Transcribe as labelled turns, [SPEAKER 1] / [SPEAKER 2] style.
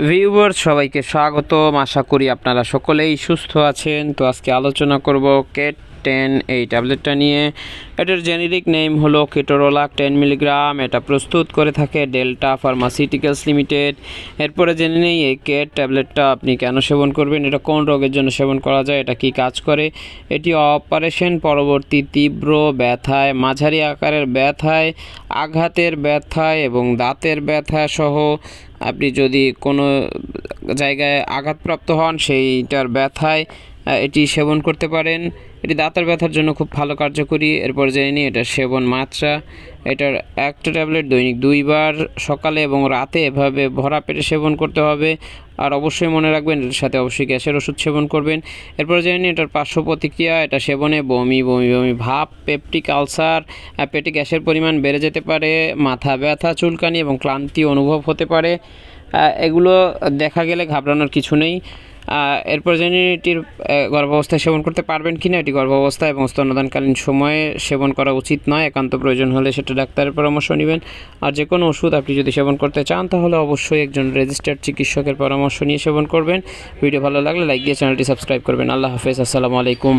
[SPEAKER 1] Viewer সবাইকে স্বাগতম। আশা করি আপনারা সকলেই সুস্থ আছেন। তো আজকে আলোচনা করব কেট টেন, এই ট্যাবলেটটা নিয়ে। এটার জেনেরিক নেম হলো কেটোরোলাক টেন মিলিগ্রাম। এটা প্রস্তুত করে থাকে ডেল্টা ফার্মাসিউটিক্যালস লিমিটেড। এরপরে জেনে নেই এই কেট ট্যাবলেটটা আপনি কেন সেবন করবেন, এটা কোন রোগের জন্য সেবন করা যায়, এটা কি কাজ করে? এটি অপারেশন পরবর্তী তীব্র ব্যথায়, মাঝারি আকারের ব্যথায়, আঘাতের ব্যথায় এবং দাঁতের ব্যথা সহ। আপনি যদি কোনো জায়গায় আঘাতপ্রাপ্ত হন, সেইটার ব্যথায় এটি সেবন করতে পারেন। এটি দাঁতের ব্যথার জন্য খুব ভালো কার্যকরী। এরপর জেনে নিই, এটার সেবন মাত্রা। এটার একটা ট্যাবলেট দৈনিক দুইবার, সকালে এবং রাতে এভাবে ভরা পেটে সেবন করতে হবে। আর অবশ্যই মনে রাখবেন, এটার সাথে অবশ্যই গ্যাসের ওষুধ সেবন করবেন। এরপর জেনে নিই, এটার পার্শ্ব প্রতিক্রিয়া, এটা সেবনে বমি বমি বমি, ভাব, পেপটিক আলসার পেটে গ্যাসের পরিমাণ বেড়ে যেতে পারে, মাথা ব্যথা, চুলকানি এবং ক্লান্তি অনুভব হতে পারে। এগুলো দেখা গেলে ঘাবড়ানোর কিছু নেই। এরপর জেনে এটির গর্ভাবস্থায় সেবন করতে পারবেন কি না এটি গর্ভাবস্থা এবং স্তন্যদানকালীন সময়ে সেবন করা উচিত নয়, একান্ত প্রয়োজন হলে সেটা ডাক্তারের পরামর্শ নেবেন। আর যে কোনো ওষুধ আপনি যদি সেবন করতে চান, তাহলে অবশ্যই একজন রেজিস্টার্ড চিকিৎসকের পরামর্শ নিয়ে সেবন করবেন। ভিডিও ভালো লাগলে লাইক দিয়ে চ্যানেলটি সাবস্ক্রাইব করবেন। আল্লাহ হাফেজ, আসসালামু আলাইকুম।